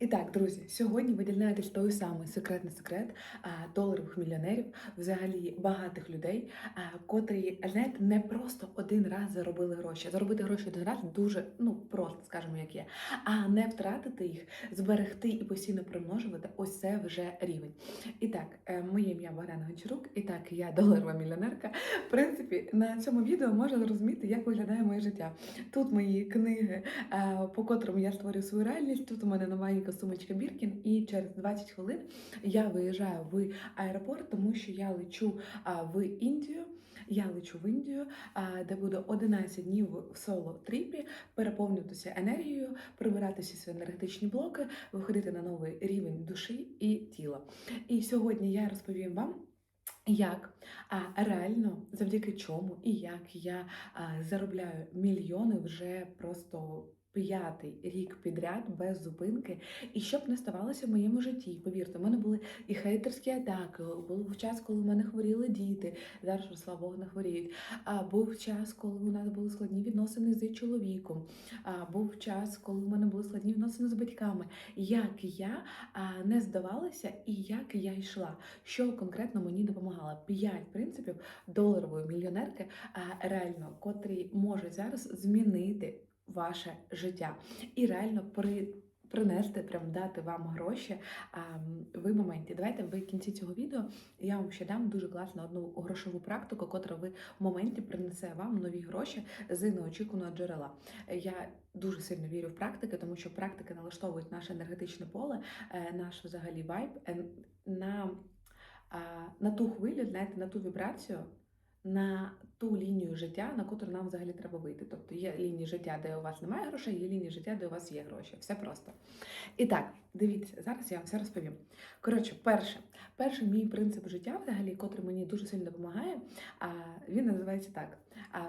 І так, друзі, сьогодні ви дізнаєтесь той самий секретний секрет доларових мільйонерів, взагалі багатих людей, котрі, знаєте, не просто один раз заробили гроші. Заробити гроші один раз дуже ну просто, скажімо, як є, а не втратити їх, зберегти і постійно примножувати. Ось це вже рівень. І так, е, моє ім'я Богдана Гончарук, і так я доларова мільйонерка. В принципі, на цьому відео можна зрозуміти, як виглядає моє життя. Тут мої книги, по котрим я створюю свою реальність. Тут у мене новенька сумочка Біркін, і через 20 хвилин я виїжджаю в аеропорт, тому що я лечу в Індію. Я лечу в Індію, де буду 11 днів в соло тріпі, переповнюватися енергією, прибирати всі свої енергетичні блоки, виходити на новий рівень душі і тіла. І сьогодні я розповім вам. Як а реально завдяки чому і як я а, заробляю мільйони вже просто п'ятий рік підряд без зупинки, і щоб не ставалося в моєму житті. Повірте, в мене були і хейтерські атаки. Був час, коли в мене хворіли діти. Зараз слава Богу, не хворіють. А був час, коли у нас були складні відносини з чоловіком. А був час, коли в мене були складні відносини з батьками. Як я а, не здавалася і як я йшла, що конкретно мені допомагало. П'ять принципів доларової мільйонерки, а, реально, котрі можуть зараз змінити ваше життя і реально при. Принести, прям дати вам гроші а, в моменті. Давайте в кінці цього відео я вам ще дам дуже класну одну грошову практику, котра ви в моменті принесе вам нові гроші з неочікуваного джерела. Я дуже сильно вірю в практики, тому що практики налаштовують наше енергетичне поле, е, наш взагалі вайб е, на, на ту хвилю, знаєте, на ту вібрацію на ту лінію життя, на котру нам взагалі треба вийти. Тобто є лінії життя, де у вас немає грошей, є лінії життя, де у вас є гроші. Все просто. І так, дивіться, зараз я вам все розповім. Коротше, перше, перший мій принцип життя, взагалі, котрий мені дуже сильно допомагає, він називається так: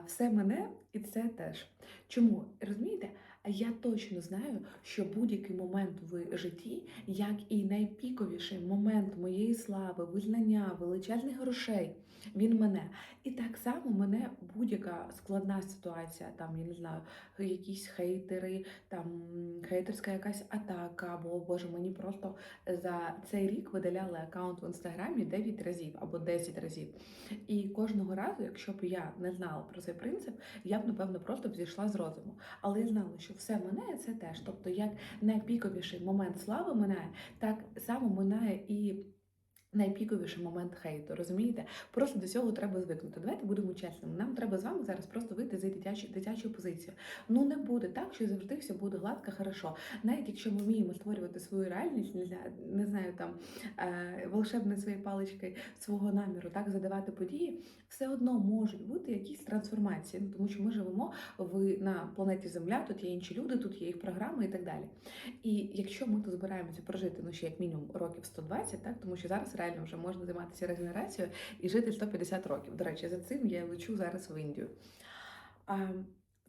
все мене і це теж. Чому? Розумієте? Я точно знаю, що будь-який момент в житті, як і найпіковіший момент моєї слави, визнання, величезних грошей, він мене. І так само мене будь-яка складна ситуація, там я не знаю, якісь хейтери, там хейтерська якась атака, або боже, мені просто за цей рік видаляли аккаунт в інстаграмі 9 разів або 10 разів. І кожного разу, якщо б я не знала про цей принцип, я б напевно просто б зійшла з розуму. Але я знала, що все минає це теж. Тобто, як найпіковіший момент слави минає, так само минає і. Найпіковіший момент хейту, розумієте? Просто до цього треба звикнути. Давайте будемо чесними. Нам треба з вами зараз просто вийти з дитячої дитячої позиції. Ну не буде так, що завжди все буде гладко, хорошо. Навіть якщо ми вміємо створювати свою реальність, не знаю, не знаю там е, волшебною своєю паличкою свого наміру, так задавати події, все одно можуть бути якісь трансформації. Ну тому що ми живемо в на планеті Земля, тут є інші люди, тут є їх програми і так далі. І якщо ми тут збираємося прожити ну ще як мінімум років 120, так тому що зараз реально вже можна займатися регенерацією і жити 150 років. До речі, за цим я лечу зараз в Індію. А,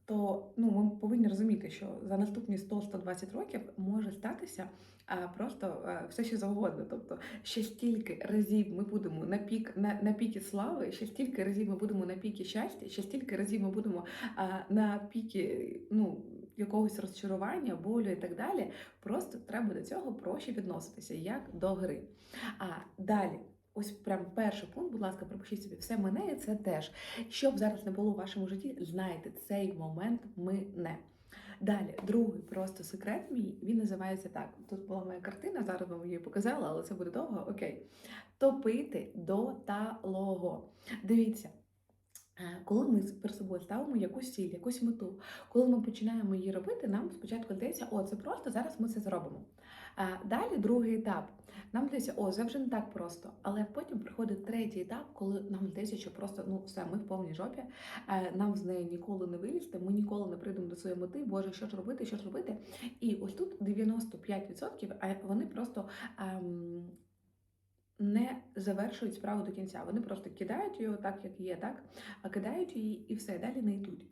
то ну, ми повинні розуміти, що за наступні 100-120 років може статися а, просто а, все що завгодно. Тобто, ще стільки разів ми будемо на пік на, на пікі слави, ще стільки разів ми будемо на пікі щастя, ще стільки разів ми будемо а, на пікі ну, якогось розчарування, болю і так далі. Просто треба до цього проще відноситися, як до гри. А далі. Ось прям перший пункт, будь ласка, пропишіть собі все мене, і це теж. Щоб зараз не було в вашому житті, знайте, цей момент мине. Далі, другий просто секрет мій, він називається так. Тут була моя картина, зараз вам її показала, але це буде довго. Окей. Топити до талого. Дивіться. Е, Коли ми перед собою ставимо якусь ціль, якусь мету, коли ми починаємо її робити, нам спочатку здається, о, це просто зараз ми це зробимо. А далі другий етап. Нам здається, о, це вже не так просто. Але потім приходить третій етап, коли нам здається, що просто ну все, ми в повній жопі, е, нам з неї ніколи не вилізти, ми ніколи не прийдемо до своєї мети. Боже, що ж робити, що ж робити? І ось тут 95%, а вони просто. Ем, не завершують справу до кінця. Вони просто кидають його так, як є, так, а кидають її і все, далі не йдуть.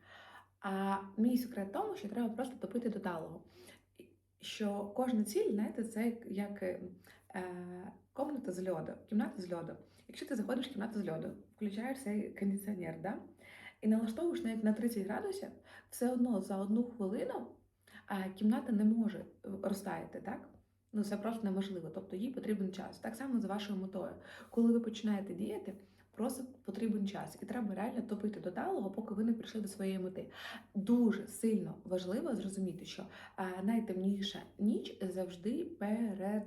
А мій секрет в тому, що треба просто топити до талого. Що кожна ціль, знаєте, це як е, комната з льоду, кімната з льоду. Якщо ти заходиш в кімнату з льоду, включаєш цей кондиціонер, да? і налаштовуєш навіть на 30 градусів, все одно за одну хвилину а, кімната не може розтаяти, так? Ну, це просто неможливо. Тобто їй потрібен час. Так само з вашою метою. Коли ви починаєте діяти, просто потрібен час. І треба реально топити до талого, поки ви не прийшли до своєї мети. Дуже сильно важливо зрозуміти, що найтемніша ніч завжди перед.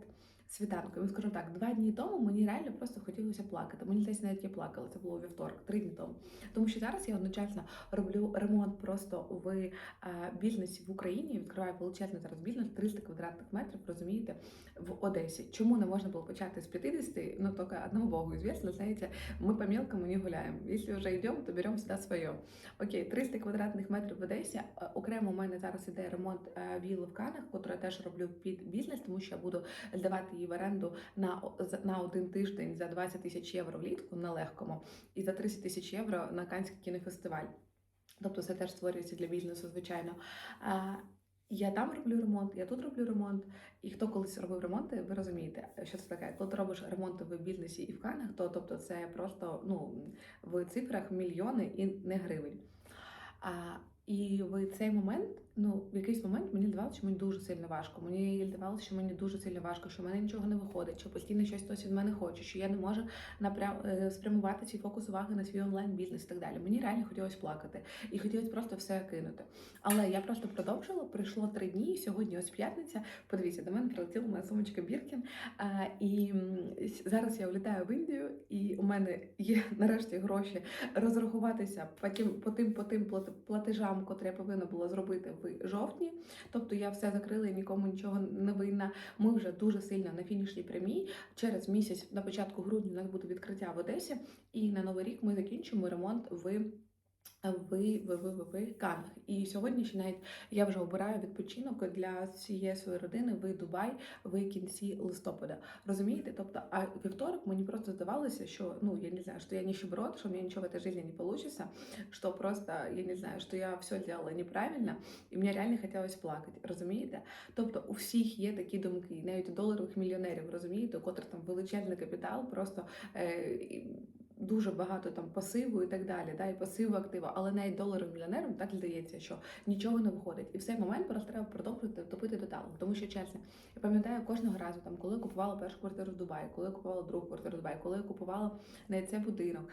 Світанком, скажу так, два дні тому мені реально просто хотілося плакати. Мені десь навіть я плакала, це було вівторок, три дні тому. Тому що зараз я одночасно роблю ремонт просто в е, бізнесі в Україні. Відкриваю величезний зараз бізнес 300 квадратних метрів, розумієте, в Одесі. Чому не можна було почати з 50? Ну, тільки одному Богу известно, знаєте, ми по мелкому не гуляємо. Якщо вже йдемо, то беремо сюди своє. Окей, 300 квадратних метрів в Одесі. Е, Окремо у мене зараз іде ремонт е, вілли в Канах, яку я теж роблю під бізнес, тому що я буду здавати її в оренду на, на один тиждень за 20 тисяч євро влітку на легкому і за 30 тисяч євро на Канський кінофестиваль. Тобто це теж створюється для бізнесу, звичайно. Я там роблю ремонт, я тут роблю ремонт. І хто колись робив ремонти, ви розумієте, що це таке. Коли ти робиш ремонти в бізнесі і в канах, то тобто це просто ну, в цифрах мільйони і не гривень. А, і в цей момент, ну, в якийсь момент мені здавалося, що мені дуже сильно важко. Мені здавалося, що мені дуже сильно важко, що в мене нічого не виходить, що постійно щось хтось від мене хоче, що я не можу напрям... е, спрямувати свій фокус уваги на свій онлайн-бізнес і так далі. Мені реально хотілося плакати і хотілося просто все кинути. Але я просто продовжила. Прийшло три дні, і сьогодні ось п'ятниця. Подивіться, до мене прилетіла моя сумочка Біркін. А, і зараз я влітаю в Індію, і у мене є нарешті гроші розрахуватися по по тим, по тим плат- платежам, котрі я повинна була зробити жовтні. Тобто я все закрила і нікому нічого не винна. Ми вже дуже сильно на фінішній прямій. Через місяць на початку грудня у нас буде відкриття в Одесі, і на новий рік ми закінчимо ремонт в. В, в, в, в, в Канах. І сьогодні ще навіть я вже обираю відпочинок для всієї своєї родини в Дубай в кінці листопада. Розумієте? Тобто, а вівторок мені просто здавалося, що ну я не знаю, що я нищеброд, что у меня ничего в этой жизни не получится, что просто я не знаю, що я все делала неправильно, і мені реально хотілося плакати. Розумієте? Тобто у всіх є такі думки, навіть у доларових мільйонерів, розумієте, у котрих там величезний капітал, просто. Е, Дуже багато там пасиву і так далі, да, і пасиву активу, але навіть доларовим мільйонерам так здається, що нічого не виходить. І в цей момент просто треба продовжувати топити до. Тому що чесно, я пам'ятаю кожного разу, там, коли я купувала першу квартиру в Дубаї, коли я купувала другу квартиру в Дубаї, коли я купувала навіть цей будинок,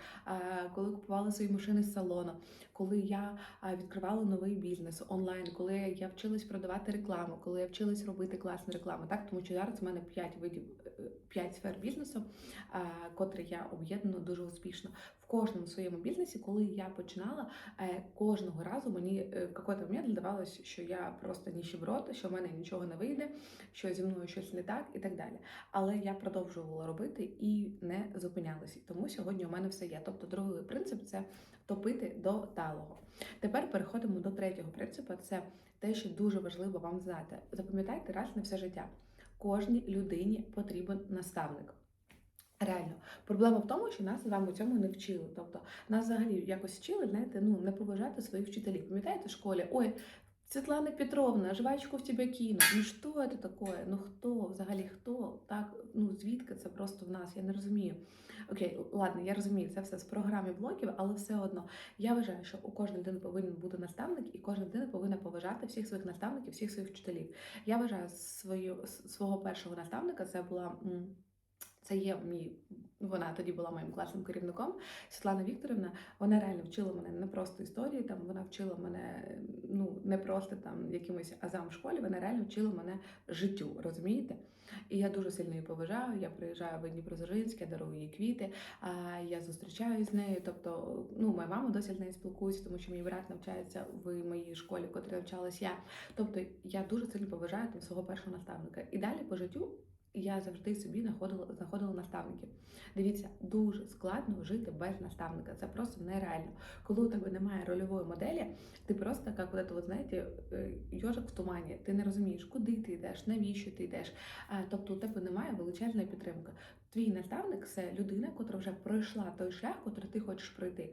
коли купувала свої машини з салону, коли я відкривала новий бізнес онлайн, коли я вчилась продавати рекламу, коли я вчилась робити класну рекламу. Так, тому що зараз в мене 5 видів, 5 сфер бізнесу, а, котрі я об'єднана дуже успішно. В кожному своєму бізнесі, коли я починала, е, кожного разу мені е, в якийсь момент здавалося, що я просто ніщеброд, що в мене нічого не вийде, що зі мною щось не так і так далі. Але я продовжувала робити і не зупинялася. Тому сьогодні у мене все є. Тобто, другий принцип це топити до талого. Тепер переходимо до третього принципу. Це те, що дуже важливо вам знати. Запам'ятайте раз на все життя. Кожній людині потрібен наставник. Реально, проблема в тому, що нас з вами цьому не вчили. Тобто нас взагалі якось вчили, знаєте, ну не поважати своїх вчителів. Пам'ятаєте в школі? Ой, Світлана Петровна, жвачку в тебе кину. Ну що це таке? Ну хто взагалі хто? Так, ну звідки це просто в нас? Я не розумію. Окей, ладно, я розумію, це все з програми блоків, але все одно я вважаю, що у кожної людини повинен бути наставник, і кожна людина повинна поважати всіх своїх наставників, всіх своїх вчителів. Я вважаю свою свого першого наставника. Це була. Це є мій, вона тоді була моїм класним керівником. Світлана Вікторівна, вона реально вчила мене не просто історії, там вона вчила мене ну не просто там якимось азам в школі, вона реально вчила мене життю, розумієте? І я дуже сильно її поважаю. Я приїжджаю в Дніпродзержинськ, я дарую їй квіти, а я зустрічаюсь з нею. Тобто, ну, моя мама досі з нею спілкується, тому що мій брат навчається в моїй школі, в котрій навчалась я. Тобто, я дуже сильно поважаю там свого першого наставника. І далі по життю я завжди собі знаходила, знаходила наставників. Дивіться, дуже складно жити без наставника. Це просто нереально. Коли у тебе немає рольової моделі, ти просто, як от, знаєте, йожик в тумані. Ти не розумієш, куди ти йдеш, навіщо ти йдеш. Тобто у тебе немає величезної підтримки. Твій наставник це людина, яка вже пройшла той шлях, котрий ти хочеш пройти.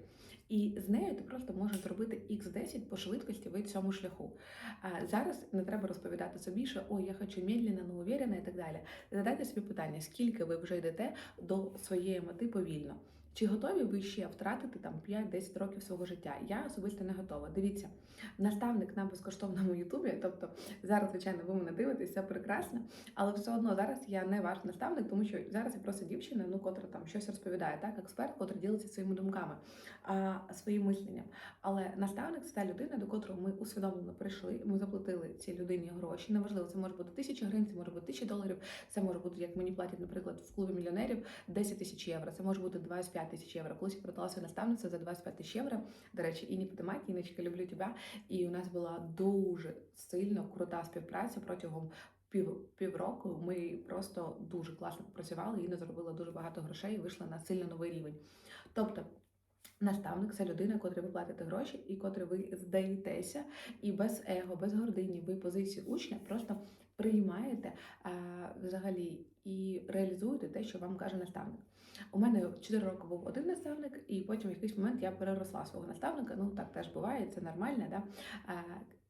І з нею ти просто можеш зробити X10 по швидкості в цьому шляху. А зараз не треба розповідати собі, що ой, я хочу медленно, но уверенно і так далі. Задайте собі питання, скільки ви вже йдете до своєї мети повільно. Чи готові ви ще втратити там 5-10 років свого життя? Я особисто не готова. Дивіться, наставник на безкоштовному Ютубі. Тобто зараз, звичайно, ви мене дивитесь, все прекрасно, але все одно зараз я не ваш наставник, тому що зараз я просто дівчина, ну котра там щось розповідає, так експерт, котрий ділиться своїми думками, а, своїм мисленням. Але наставник це та людина, до котрої ми усвідомлено прийшли. Ми заплатили цій людині гроші. Неважливо, це може бути тисяча гривень, це може бути тисяча доларів. Це може бути, як мені платять, наприклад, в клубі мільйонерів 10 тисяч євро. Це може бути 25 тисяч євро. Колись я продала свою наставницю за 25 тисяч євро. До речі, і не підтримайте, Іночка, люблю тебе. І у нас була дуже сильно крута співпраця протягом. Пів півроку ми просто дуже класно працювали, і не заробила дуже багато грошей і вийшла на сильно новий рівень. Тобто наставник це людина, котрій ви платите гроші, і котрій ви здаєтеся, і без его, без гордині, ви позиції учня просто приймаєте а, взагалі і реалізуєте те, що вам каже наставник. У мене 4 роки був один наставник, і потім в якийсь момент я переросла свого наставника. Ну так теж буває, це нормально, да? А,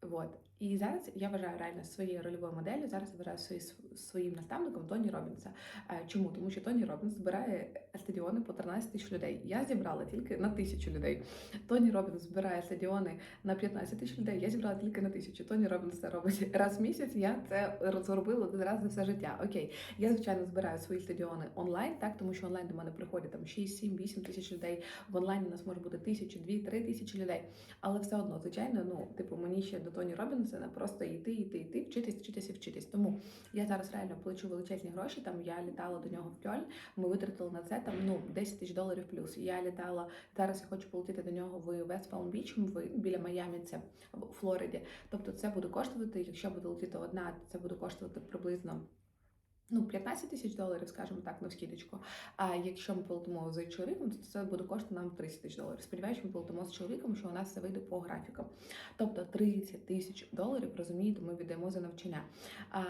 вот. І зараз я вважаю реально своєю рольовою моделлю. Зараз я вважаю свої, своїм наставником Тоні Робінса. Е, Чому? Тому що Тоні Робінс збирає стадіони по 13 тисяч людей. Я зібрала тільки на тисячу людей. Тоні Робінс збирає стадіони на 15 тисяч людей. Я зібрала тільки на тисячу. Тоні Робінс це робить раз в місяць. Я це зробила один раз за все життя. Окей, я звичайно збираю свої стадіони онлайн, так тому що онлайн до мене приходять там 6, 7, 8 тисяч людей. В онлайні у нас може бути тисячу, дві, три тисячі людей. Але все одно, звичайно, ну типу мені ще до Тоні Робінса не просто йти, йти, йти, вчитись, і вчитись. Тому я зараз реально плачу величезні гроші. Там я літала до нього в Кьоль, Ми витратили на це там ну 10 тисяч доларів плюс. Я літала зараз. Я хочу полетіти до нього в Вест Палм Біч, в біля Майамі, це в Флориді. Тобто, це буде коштувати. Якщо буде летіти одна, це буде коштувати приблизно. Ну, 15 тисяч доларів, скажімо так, на скидочку. А якщо ми полетимо з чоловіком, то це буде коштувати нам 30 тисяч доларів. Сподіваюся, ми полетимо з чоловіком, що у нас все вийде по графікам. Тобто 30 тисяч доларів, розумієте, ми віддаємо за навчання. А,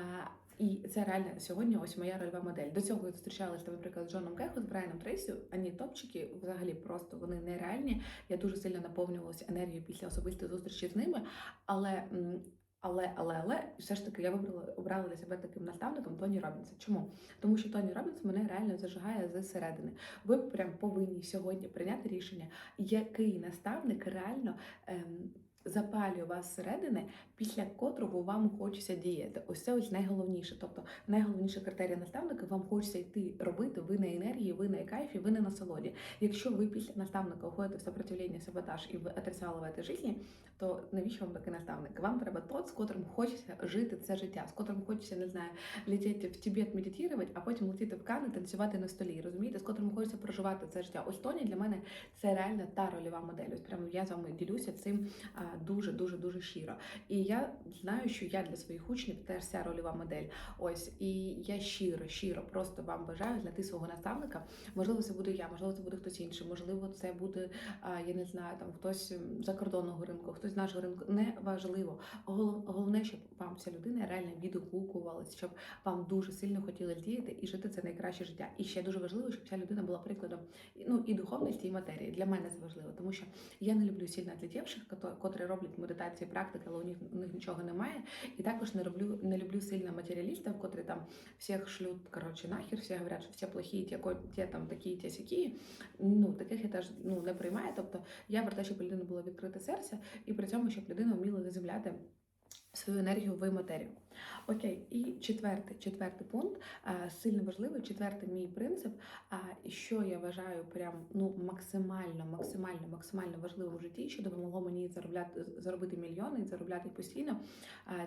і це реально сьогодні ось моя рольова модель. До цього я зустрічалася, наприклад, з Джоном Кехо, з Брайаном Трейсі. Ані топчики взагалі просто вони нереальні. Я дуже сильно наповнювалася енергією після особистої зустрічі з ними. Але але, але, але, все ж таки я вибрала обрала для себе таким наставником Тоні Робінса. Чому? Тому що Тоні Робінс мене реально зажигає зсередини. Ви прям повинні сьогодні прийняти рішення, який наставник реально. Ем, запалює вас зсередини, після котрого вам хочеться діяти. Ось це ось найголовніше. Тобто найголовніше критерія наставника вам хочеться йти робити. Ви на енергії, ви на кайфі, ви не на насолоді. Якщо ви після наставника уходите в сопротивлення, саботаж і ви этой житті, то навіщо вам такий наставник? Вам треба тот, з котрим хочеться жити це життя, з котрим хочеться, не знаю, летіти в Тибет, медитувати, а потім летіти в Кани, танцювати на столі. Розумієте, з котрим хочеться проживати це життя. Ось Тоні для мене це реально та рольова модель. Ось прямо я з вами ділюся цим дуже дуже дуже щиро. І я знаю, що я для своїх учнів теж ця рольова модель. Ось і я щиро, щиро просто вам бажаю знайти свого наставника. Можливо, це буду я, можливо, це буде хтось інший, можливо, це буде я не знаю, там хтось закордонного ринку, хтось з нашого ринку. Не важливо. Головне, щоб вам ця людина реально відгукувалася, щоб вам дуже сильно хотіли діяти і жити це найкраще життя. І ще дуже важливо, щоб ця людина була прикладом ну і духовності, і матерії. Для мене це важливо, тому що я не люблю сильно отлетівших, котрі роблять медитації, практики, але у них у них нічого немає. І також не роблю, не люблю сильно матеріалістів, котрі там всіх шлють, коротше, нахер, всі говорять, що всі плохі, ті, ті там такі, ті сякі. Ну таких я теж ну не приймаю. Тобто я про те, щоб людина було відкрите серце, і при цьому, щоб людина вміла заземляти свою енергію в матерію. Окей, і четвертий четвертий пункт сильно важливий. Четвертий мій принцип. А що я вважаю прям ну максимально, максимально, максимально важливим в житті, що допомогло мені заробляти заробити мільйони і заробляти постійно.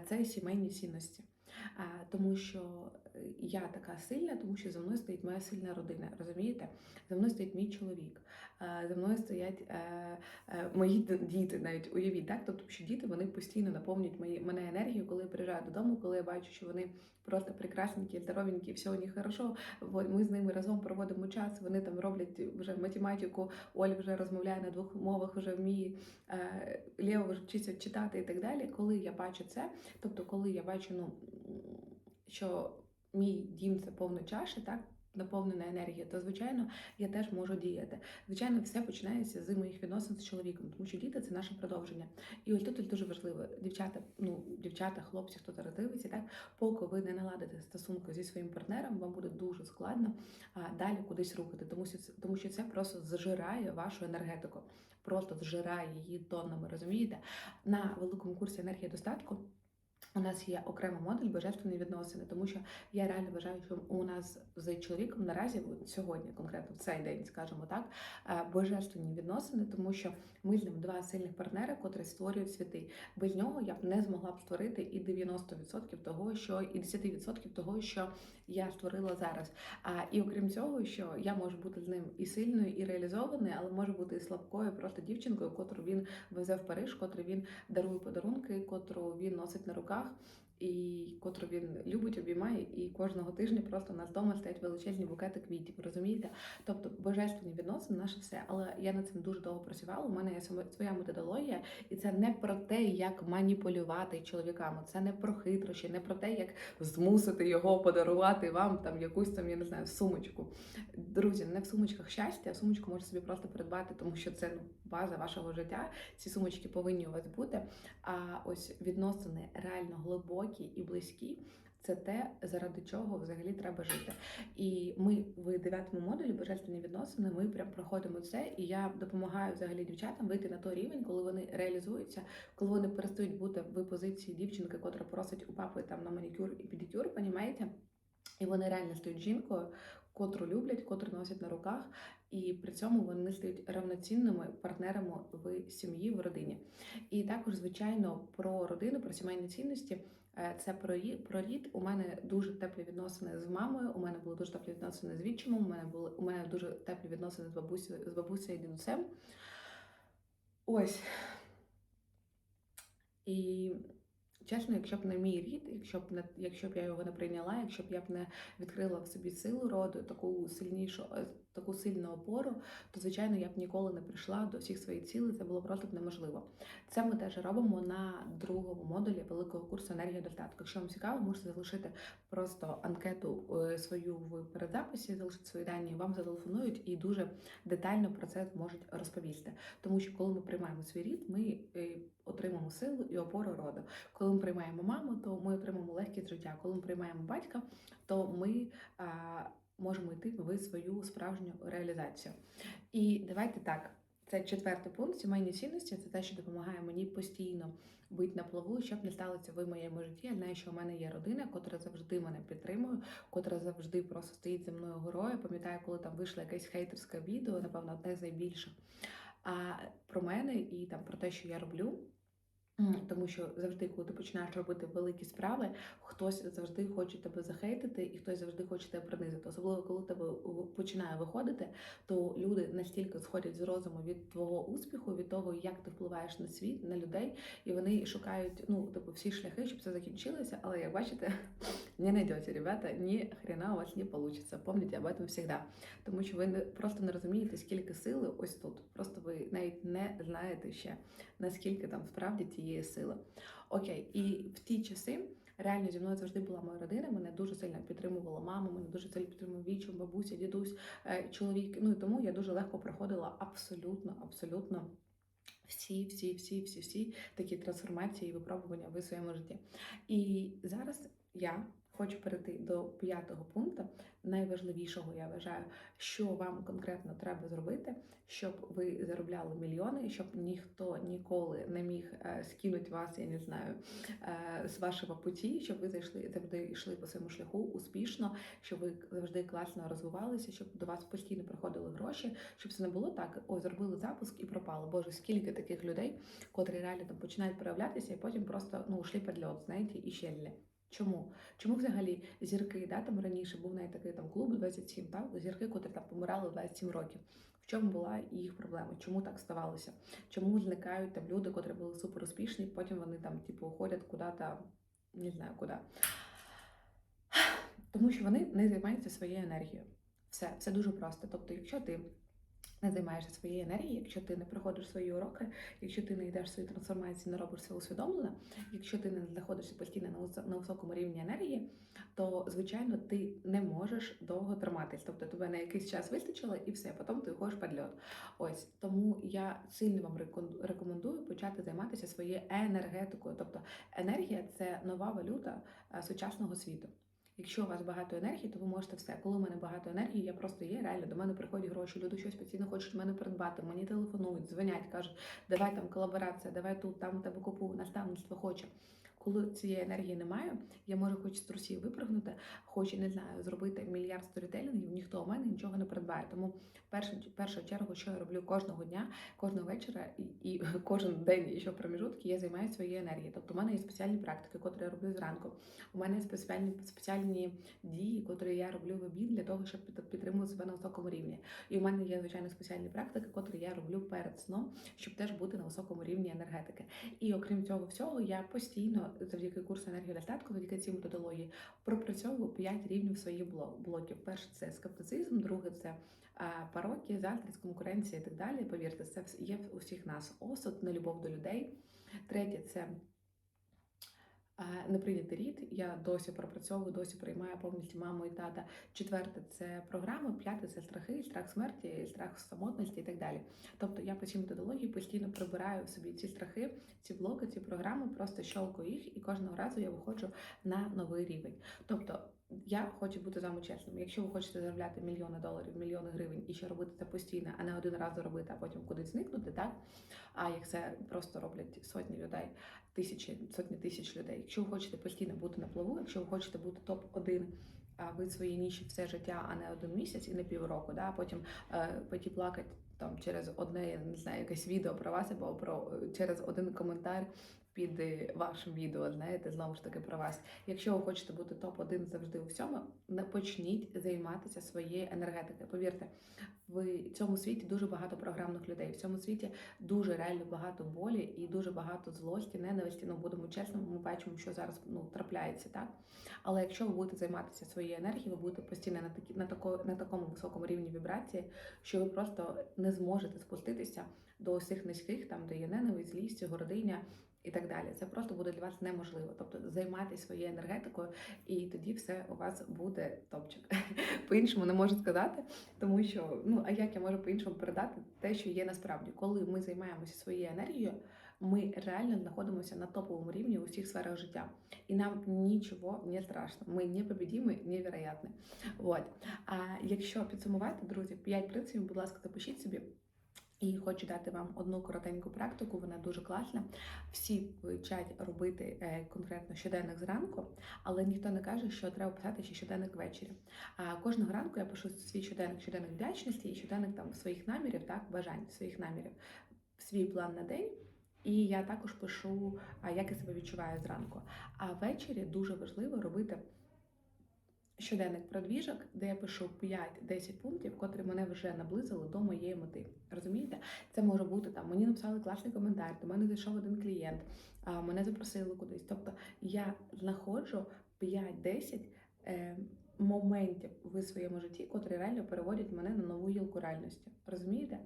це сімейні цінності. Тому що е, я така сильна, тому що за мною стоїть моя сильна родина. Розумієте? За мною стоїть мій чоловік, за мною стоять е, е, мої діти, навіть уявіть, так? Тобто, що діти вони постійно наповнюють мої мене енергію, коли я приїжджаю додому, коли я бачу, що вони просто прекрасненькі, здоровенькі, все у них хорошо. Ми з ними разом проводимо час. Вони там роблять вже математику. Оля вже розмовляє на двох мовах, вже вміє Лєва вже вчиться читати і так далі. Коли я бачу це, тобто, коли я бачу, ну що мій дім це повна чаша, так наповнена енергія, то звичайно я теж можу діяти. Звичайно, все починається з моїх відносин з чоловіком, тому що діти це наше продовження. І ось тут дуже важливо, дівчата, ну дівчата, хлопці, хто зараз дивиться, так поки ви не наладите стосунки зі своїм партнером, вам буде дуже складно а, далі кудись рухати, тому що це тому, що це просто зжирає вашу енергетику, просто зжирає її тоннами. Розумієте? На великому курсі енергія достатку. У нас є окрема модуль божественні відносини, тому що я реально вважаю, що у нас з чоловіком наразі сьогодні, конкретно в цей день, скажімо так, е, божественні відносини, тому що ми з ним два сильних партнери, котрі створюють світи. Без нього я б не змогла б створити і 90% того, що і 10% того, що я створила зараз. А і окрім цього, що я можу бути з ним і сильною, і реалізованою, але можу бути і слабкою, просто дівчинкою, котру він везе в Париж, котру він дарує подарунки, котру він носить на руках і котру він любить, обіймає, і кожного тижня просто у нас вдома стоять величезні букети квітів. Розумієте? Тобто божественні відносини, наше все. Але я над цим дуже довго працювала. У мене є своя методологія, і це не про те, як маніпулювати чоловіками. Це не про хитрощі, не про те, як змусити його подарувати вам там якусь там, я не знаю, сумочку. Друзі, не в сумочках щастя, а сумочку можна собі просто придбати, тому що це ну, база вашого життя. Ці сумочки повинні у вас бути. А ось відносини реально глибокі і близькі. Це те, заради чого взагалі треба жити. І ми в дев'ятому модулі божественні відносини. Ми прям проходимо це, і я допомагаю взагалі дівчатам вийти на той рівень, коли вони реалізуються, коли вони перестають бути в позиції дівчинки, котра просить у папи там на манікюр і педикюр, понімаєте? І вони реально стають жінкою, котру люблять, котру носять на руках, і при цьому вони стають равноцінними партнерами в сім'ї, в родині. І також, звичайно, про родину, про сімейні цінності. Е, Це про рід. У мене дуже теплі відносини з мамою. У мене були дуже теплі відносини з відчимом. У мене були у мене дуже теплі відносини з бабусею, з бабусею і дідусем. Ось. І чесно, якщо б не мій рід, якщо б не якщо б я його не прийняла, якщо б я б не відкрила в собі силу роду, таку сильнішу, е, таку сильну опору, то звичайно я б ніколи не прийшла до всіх своїх цілей. Це було просто неможливо. Це ми теж робимо на другому модулі великого курсу енергія достатку. Якщо вам цікаво, можете залишити просто анкету е, свою в передзаписі, залишити свої дані, вам зателефонують і дуже детально про це можуть розповісти. Тому що коли ми приймаємо свій рід, ми е, отримаємо силу і опору роду. Коли ми приймаємо маму, то ми отримаємо легкість життя. Коли ми приймаємо батька, то ми можемо йти в свою справжню реалізацію. І давайте так. Це четвертий пункт. Сімейні цінності це те, що допомагає мені постійно бути на плаву, щоб не сталося в моєму житті. Я знаю, що в мене є родина, котра завжди мене підтримує, котра завжди просто стоїть за мною горою. Пам'ятаю, коли там вийшло якесь хейтерське відео, напевно, одне з найбільших. А про мене і там про те, що я роблю. Тому що завжди, коли ти починаєш робити великі справи, хтось завжди хоче тебе захейтити, і хтось завжди хоче тебе принизити. Особливо коли тебе починає виходити, то люди настільки сходять з розуму від твого успіху, від того, як ти впливаєш на світ, на людей, і вони шукають ну, типу, всі шляхи, щоб це закінчилося. Але як бачите, не знайдете, ребята, ні хрена у вас не вийде. Пам'ятайте об этом завжди. Тому що ви не, просто не розумієте, скільки сили ось тут. Просто ви навіть не знаєте ще наскільки там справді цієї сили. Окей, і в ті часи реально зі мною завжди була моя родина. Мене дуже сильно підтримувала мама, мене дуже сильно підтримував вічом, бабуся, дідусь, е, чоловік. Ну і тому я дуже легко проходила абсолютно, абсолютно. Всі, всі, всі, всі, всі такі трансформації і випробування в своєму житті. І зараз я хочу перейти до п'ятого пункту, найважливішого, я вважаю, що вам конкретно треба зробити, щоб ви заробляли мільйони, щоб ніхто ніколи не міг е, скинути вас, я не знаю, е, з вашого путі, щоб ви зайшли завжди йшли по своєму шляху успішно, щоб ви завжди класно розвивалися, щоб до вас постійно приходили гроші, щоб це не було так, ой, зробили запуск і пропало. Боже, скільки таких людей, котрі реально там починають проявлятися, і потім просто ну шлі під льот, знаєте, і щелі. Чому? Чому взагалі зірки, да, там раніше був навіть такий там клуб 27, так? зірки, котрі там помирали 27 років. В чому була їх проблема? Чому так ставалося? Чому зникають там люди, котрі були супер успішні, потім вони там, типу, ходять куди-то, не знаю куди. Тому що вони не займаються своєю енергією. Все, все дуже просто. Тобто, якщо ти не займаєшся своєю енергією, якщо ти не проходиш свої уроки, якщо ти не йдеш свої трансформації, не робиш все усвідомлено, якщо ти не знаходишся постійно на високому рівні енергії, то звичайно ти не можеш довго триматись. Тобто тебе на якийсь час вистачило і все, потім ти ходиш під льот. Ось тому я сильно вам рекомендую почати займатися своєю енергетикою. Тобто енергія це нова валюта е, сучасного світу. Якщо у вас багато енергії, то ви можете все. Коли у мене багато енергії, я просто є реально. До мене приходять гроші, люди щось постійно хочуть мене придбати. Мені телефонують, дзвонять, кажуть, давай там колаборація, давай тут, там тебе купу, наставництво хоче. Коли цієї енергії немає, я можу хоч з трусів випрыгнути, хоч не знаю, зробити мільярд сторітелінгів, ніхто у мене нічого не придбає. Тому першу, першу чергу, що я роблю кожного дня, кожного вечора і, і кожен день, і що проміжутки, я займаюся своєю енергією. Тобто, у мене є спеціальні практики, котрі я роблю зранку. У мене є спеціальні спеціальні дії, котрі я роблю в обід для того, щоб підтримувати себе на високому рівні. І у мене є звичайно спеціальні практики, котрі я роблю перед сном, щоб теж бути на високому рівні енергетики. І окрім цього всього, я постійно завдяки курсу енергії достатку, завдяки цій методології, пропрацьовую 5 рівнів своїх блоків. Перше це скептицизм, друге це пароки, пороки, заздрість, конкуренція і так далі. Повірте, це є у всіх нас осуд, нелюбов до людей. Третє це неприйнятий рід. Я досі пропрацьовую, досі приймаю повністю маму і тата. Четверте це програми, п'яте це страхи, страх смерті, страх самотності і так далі. Тобто я по цій методології постійно прибираю в собі ці страхи, ці блоки, ці програми, просто щелкаю їх, і кожного разу я виходжу на новий рівень. Тобто я хочу бути з вами чесним. Якщо ви хочете заробляти мільйони доларів, мільйони гривень і ще робити це постійно, а не один раз заробити, а потім кудись зникнути, так а як це просто роблять сотні людей, тисячі, сотні тисяч людей. Якщо ви хочете постійно бути на плаву, якщо ви хочете бути топ 1 а ви своїй ніші все життя, а не один місяць і не півроку, да, потім е, пойти плакати там через одне, я не знаю, якесь відео про вас або про через один коментар під е, вашим відео, знаєте, знову ж таки про вас. Якщо ви хочете бути топ-1 завжди у всьому, не почніть займатися своєю енергетикою. Повірте, в цьому світі дуже багато програмних людей. В цьому світі дуже реально багато болі і дуже багато злості, ненависті. Ну будемо чесними, ми бачимо, що зараз ну трапляється, так. Але якщо ви будете займатися своєю енергією, ви будете постійно на такі на тако, на такому високому рівні вібрації, що ви просто не зможете спуститися до усіх низьких, там де є ненависть, злість, гординя. І так далі, це просто буде для вас неможливо. Тобто займайтеся своєю енергетикою, і тоді все у вас буде топчик. По-іншому не можу сказати, тому що ну а як я можу по-іншому передати те, що є насправді, коли ми займаємося своєю енергією, ми реально знаходимося на топовому рівні у всіх сферах життя, і нам нічого не страшно. Ми непобідімі, невероятні. Вот. А якщо підсумувати, друзі, 5 принципів, будь ласка, запишіть собі. І хочу дати вам одну коротеньку практику, вона дуже класна. Всі вчать робити е, конкретно щоденник зранку, але ніхто не каже, що треба писати ще щоденник ввечері. А кожного ранку я пишу свій щоденник, щоденник вдячності і щоденник там своїх намірів, так, бажань, своїх намірів, свій план на день. І я також пишу, як я себе відчуваю зранку. А ввечері дуже важливо робити щоденник продвіжок, де я пишу 5-10 пунктів, котрі мене вже наблизили до моєї мети. Розумієте? Це може бути там. Мені написали класний коментар, до мене зайшов один клієнт, а, мене запросили кудись. Тобто я знаходжу 5-10 е, моментів в своєму житті, котрі реально переводять мене на нову гілку реальності. Розумієте?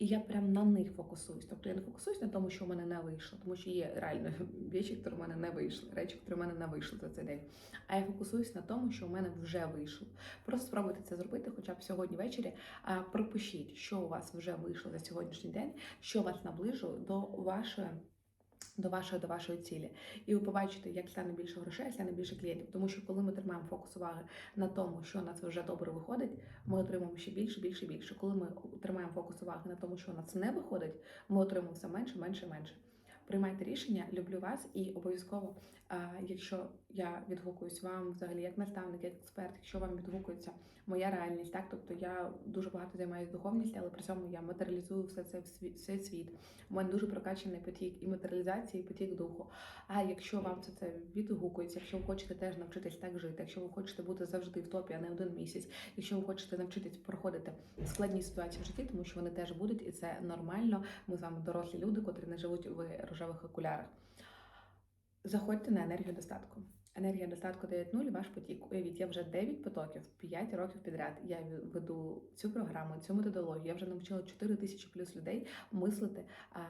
І я прям на них фокусуюсь. Тобто я не фокусуюсь на тому, що в мене не вийшло, тому що є реально речі, які в мене не вийшли, речі, які в мене не вийшли за цей день. А я фокусуюсь на тому, що в мене вже вийшло. Просто спробуйте це зробити, хоча б сьогодні ввечері. А пропишіть, що у вас вже вийшло за сьогоднішній день, що вас наближило до вашої. До вашої до вашої цілі, і ви побачите, як стане більше грошей, як стане більше клієнтів. Тому що коли ми тримаємо фокус уваги на тому, що у нас вже добре виходить, ми отримуємо ще більше, більше, більше. Коли ми тримаємо фокус уваги на тому, що у нас не виходить, ми отримуємо все менше, менше, менше. Приймайте рішення, люблю вас і обов'язково, якщо я відгукуюсь вам взагалі як наставник, як експерт, якщо вам відгукується моя реальність, так тобто я дуже багато займаюся духовністю, але при цьому я матеріалізую все це в світ, світ. У мене дуже прокачаний потік і матеріалізації, і потік духу. А якщо вам все це відгукується, якщо ви хочете теж навчитись так жити, якщо ви хочете бути завжди в топі, а не один місяць, якщо ви хочете навчитись проходити складні ситуації в житті, тому що вони теж будуть, і це нормально. Ми з вами дорослі люди, котрі не живуть в рожевих окулярах. Заходьте на енергію достатку. Енергія достатку 9.0 ваш потік. Уявіть, я вже 9 потоків, 5 років підряд. Я веду цю програму, цю методологію. Я вже навчила 4 тисячі плюс людей мислити а,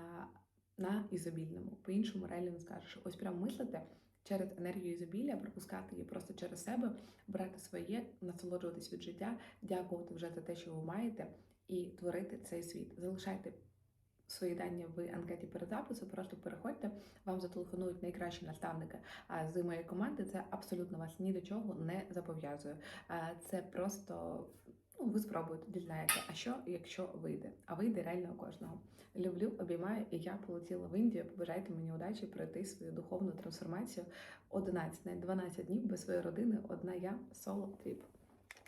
на ізобільному. По-іншому реально скажеш. Ось прям мислити через енергію ізобілля, пропускати її просто через себе, брати своє, насолоджуватись від життя, дякувати вже за те, що ви маєте, і творити цей світ. Залишайте свої дані в анкеті перед запису, просто переходьте, вам зателефонують найкращі наставники з моєї команди. Це абсолютно вас ні до чого не зобов'язує. Це просто ну, ви спробуєте, дізнаєте, а що, якщо вийде? А вийде реально у кожного. Люблю, обіймаю, і я полетіла в Індію. Побажайте мені удачі пройти свою духовну трансформацію 11, навіть 12 днів без своєї родини. Одна я соло тріп.